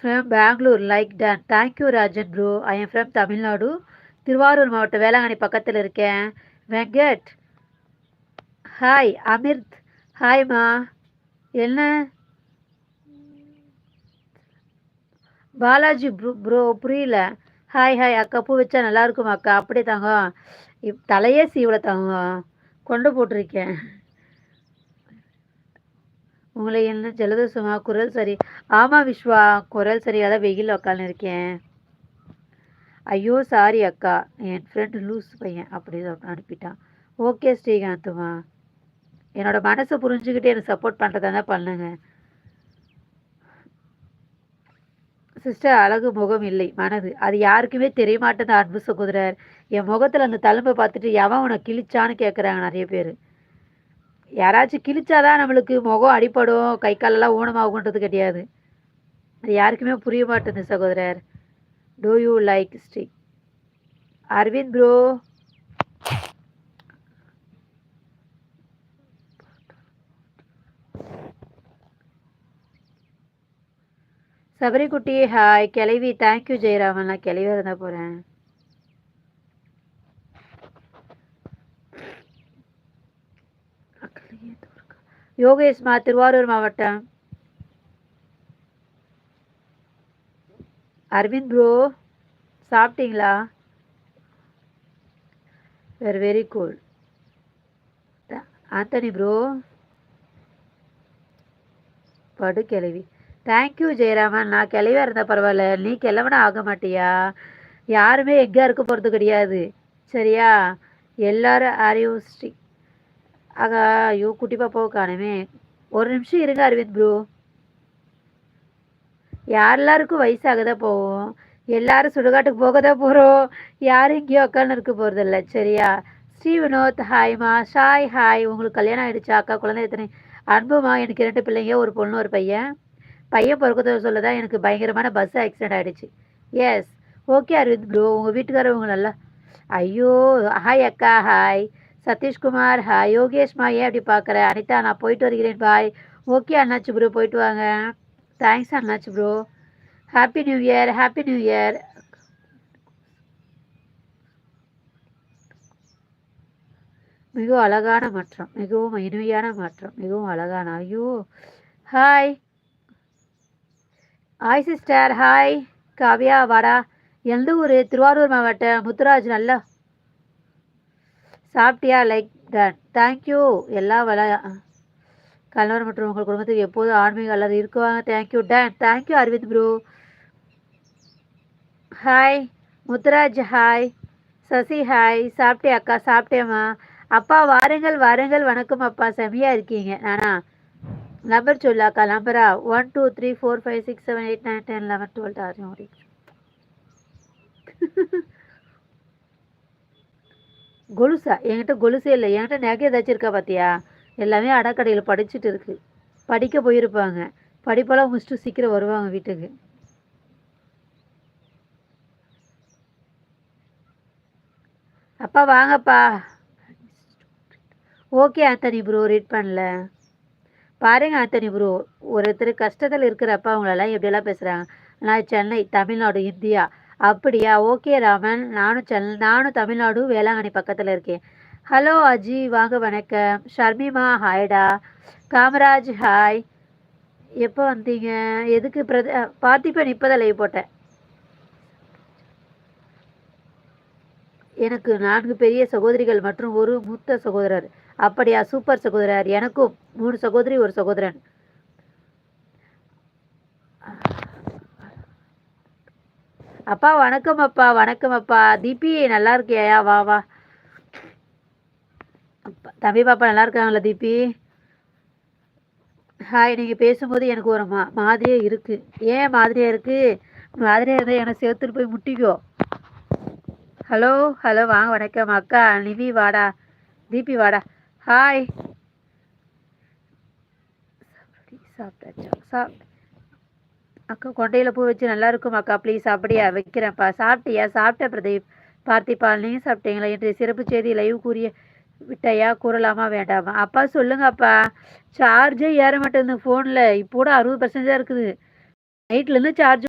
From Bangalore like done thank you Rajan bro I am from Tamil Nadu Thiruvarur மாவட்டம் வேளாங்கண்ணி பக்கத்தில் இருக்கேன் Venkat hi Amrit ஹாய்மா என்ன பாலாஜி ப்ரோ ப்ரோ புரியல. ஹாய் ஹாய் அக்கா பூ வச்சா நல்லா இருக்கும் அக்கா அப்படியே தாங்க இப் தலையே சீவல தாங்க கொண்டு போட்டிருக்கேன். உங்களை என்ன ஜலதோஷமா? குரல் சரி. ஆமாம் விஸ்வா குரல் சரியாக தான் வெயில் உக்காந்து இருக்கேன். ஐயோ சாரி அக்கா. என் ஃப்ரெண்டு லூஸ் பையன் அப்படி அனுப்பிட்டான். ஓகே ஸ்ரீகாந்துமா. என்னோட மனசை புரிஞ்சுக்கிட்டு எனக்கு சப்போர்ட் பண்ணுறதா தான் பண்ணுங்க. சிஸ்டர் அழகு முகம் இல்லை. மனது. அது யாருக்குமே தெரிய மாட்டேங்குது அன்பு சகோதரர். என் முகத்தில் அந்த தழும்பை பார்த்துட்டு எவன் உன்னை கிழிச்சான்னு கேட்குறாங்க நிறைய பேர். யாராச்சும் கிழிச்சாதான் நம்மளுக்கு முகம் அடிப்படும் கை காலெல்லாம் ஊனமாகுன்றது கிடையாது. அது யாருக்குமே புரிய மாட்டேங்குது சகோதரர். Do you like Sri Aravind bro சபரிக்குட்டி hi கிளவி தேங்க்யூ ஜெயராமன். நான் கிளவியாக இருந்தால் போகிறேன் யோகேஷ்மா திருவாரூர் மாவட்டம். அரவிந்த் ப்ரோ சாப்பிட்டீங்களா? Where very cool Anthony bro படு கிளவி. Thank you Jayaraman. நான் கிளவியாக இருந்தால் பரவாயில்ல. நீ கிளவனா ஆக மாட்டியா? யாருமே எங்கே இருக்க போகிறது கிடையாது. சரியா? எல்லாரும் அறிவு ஸ்ரீ ஆகா ஐயோ குட்டி பாப்பாவை காணுமே ஒரு நிமிஷம் இருங்க அரவிந்த் ப்ரோ. யாரெல்லாருக்கும் வயசாக தான் போவோம்? எல்லாரும் சுடுகாட்டுக்கு போக தான் போகிறோம் யாரும் எங்கேயோ உட்காந்து இருக்க போகிறதில்ல சரியா? ஸ்ரீ வினோத் ஹாய்மா ஷாய் ஹாய் உங்களுக்கு கல்யாணம் ஆகிடுச்சா அக்கா குழந்தை எத்தனை? அன்புமா எனக்கு இரண்டு பிள்ளைங்க ஒரு பொண்ணு ஒரு பையன். பையன் பிறக்கத சொல்ல தான் எனக்கு பயங்கரமான பஸ் ஆக்சிடென்ட் ஆகிடுச்சு எஸ் ஓகே அரவிந்த் ப்ரோ. உங்கள் வீட்டுக்காரவங்க நல்லா ஐயோ ஹாய் அக்கா ஹாய் சதீஷ்குமார் ஹாய் யோகேஷ் ஏன் அப்படி பார்க்குற? அனிதா நான் போயிட்டு வருகிறேன் பாய். ஓகே அண்ணாச்சி ப்ரோ போயிட்டு வாங்க. தேங்க்ஸ் அண்ணாச்சி bro happy new year happy new year மிகவும் அழகான மாற்றம் மிகவும் இனிமையான மாற்றம் மிகவும் அழகான. ஐயோ. Hi hi sister hi Kavya வாடா. எந்த ஊர்? திருவாரூர் மாவட்டம் முத்துராஜ் நல்லா சாப்பிட்டியா லைக் டன் தேங்க்யூ எல்லா வள கணவர் மற்றும் உங்கள் குடும்பத்துக்கு எப்போதும் ஆன்மீக அல்லது இருக்குவாங்க thank you ton thank you Aravind bro hi Muthuraj hi Sasi hi சாப்பிட்டே அக்கா சாப்பிட்டேம்மா அப்பா வாருங்கள் வாருங்கள் வணக்கம் அப்பா செமையாக இருக்கீங்க நானா நம்பர் சொல்லு அக்கா நம்பரா one two three four five six seven eight nine ten eleven twelve ஆறு கொலுசா என்கிட்ட கொலுசே இல்லை. என்கிட்ட நகை ஏதாச்சும் இருக்கா பார்த்தியா எல்லாமே அடக்கடையில் படிச்சுட்டு இருக்கு. படிக்க போயிருப்பாங்க. படிப்பெல்லாம் முடிச்சுட்டு சீக்கிரம் வருவாங்க வீட்டுக்கு. அப்பா வாங்கப்பா. ஓகே ஆத்தனி ப்ரோ ரீட் பண்ணல. பாருங்க ஆத்தனி ப்ரோ ஒருத்தர் கஷ்டத்தில் இருக்கிறப்ப அவங்களெல்லாம் எப்படியெல்லாம் பேசுகிறாங்க நான் சென்னை தமிழ்நாடு இந்தியா. அப்படியா? ஓகே ராமன். நானும் செல் நானும் தமிழ்நாடு வேளாங்கண்ணி பக்கத்தில் இருக்கேன். ஹலோ அஜி வாங்க வணக்கம். ஷர்மிமா ஹாய்டா. காமராஜ் ஹாய். எப்போ வந்தீங்க? எதுக்கு பிரத பார்த்திபன் இப்போ தான் லைவ் போட்டேன். எனக்கு நான்கு பெரிய சகோதரிகள் மற்றும் ஒரு மூத்த சகோதரர். அப்படியா? சூப்பர் சகோதரர். எனக்கும் மூணு சகோதரி ஒரு சகோதரன். அப்பா வணக்கம் அப்பா வணக்கம் அப்பா. தீபி நல்லா இருக்கியா வா வா. அப்பா, தம்பி பாப்பா நல்லா இருக்காங்களா தீபி? ஹாய் நீங்கள் பேசும்போது எனக்கு ஒரு மா மாதிரியே இருக்கு. ஏன் மாதிரியா இருக்கு? மாதிரியா இருந்தால் என்னை சேர்த்துட்டு போய் முட்டிக்கோ. ஹலோ ஹலோ வாங்க வணக்கம். அக்கா நிவி வாடா. தீபி வாடா. ஹாய். சாப்பிட்டாச்சா சாப்பிட்டேன் அக்கா கொண்டையில் பூ வச்சு நல்லா இருக்கும் அக்கா. ப்ளீஸ் அப்படியா? வைக்கிறேன்ப்பா. சாப்பிட்டியா? சாப்பிட்ட பிரதீப். பார்த்திப்பா நீங்கள் சாப்பிட்டீங்களா? இன்றைய சிறப்பு செய்தி லைவ் கூறிய விட்டாயா? கூறலாமா? வேண்டாமா? அப்பா சொல்லுங்கப்பா. சார்ஜே ஏற மாட்டேங்குது. ஃபோனில் இப்போ கூட அறுபது பர்சன்டேஜாக இருக்குது. நைட்லேருந்து சார்ஜ்